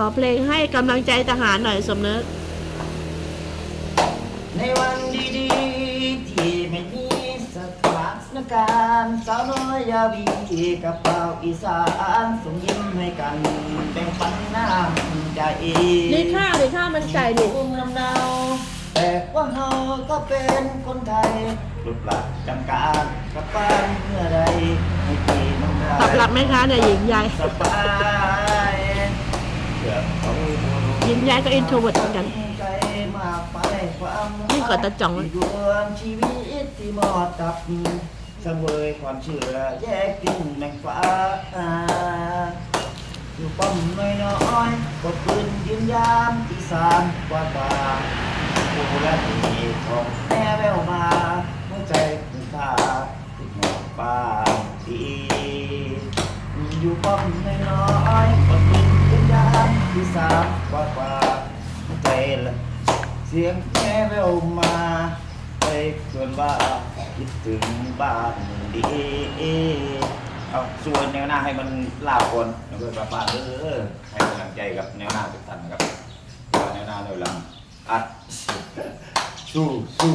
ขอเพลงให้กำลังใจทหารหน่อยสมนึก ในวันดีๆ ที่ไม่มีสถานการณ์สาวน้อยยาวีกับเป่าวอีสานส่งยิ้มให้กันแบ่งปันน้ำใจนี่ข้าวดิข้าวมันไก่ดิภูมิลำเนาแต่ว่าเฮาก็เป็นคนไทยหลุดหลักจำการกลับบ้านเมื่อใดให้พี่น้องได้ตอบรับไหมคะเนี่ยหญิงใหญ่สบายเพื่อเขา หญิงใหญ่ก็อินโทรเวิร์ดเหมือนกันใจมากไปความนี่ก่อนตาจ่องที่ดวงชีวิตที่มอดกับสเวยความเชื่อแยกดินแมงฟ้าอยู่ป้อมน้อยน้อยก็ปืนยืนยามที่สามกว่ากว่าผู้ละทีของแม่แววมาหัวใจคุณค่าติดหมอกฟ้าทีอยู่ป้อมน้อยน้อยก็ปืน ที่สามกว่ากว่าใจละเสียงแม่แววมาไปชวนว่าคิดถึงบ้านดีเอาส่วนแนวหน้าให้มันลาบคนแล้วก็ป้าป้าเออให้กำลังใจกับแนวหน้าทุกท่านครับแนวหน้าในหลังอัดสู้สู้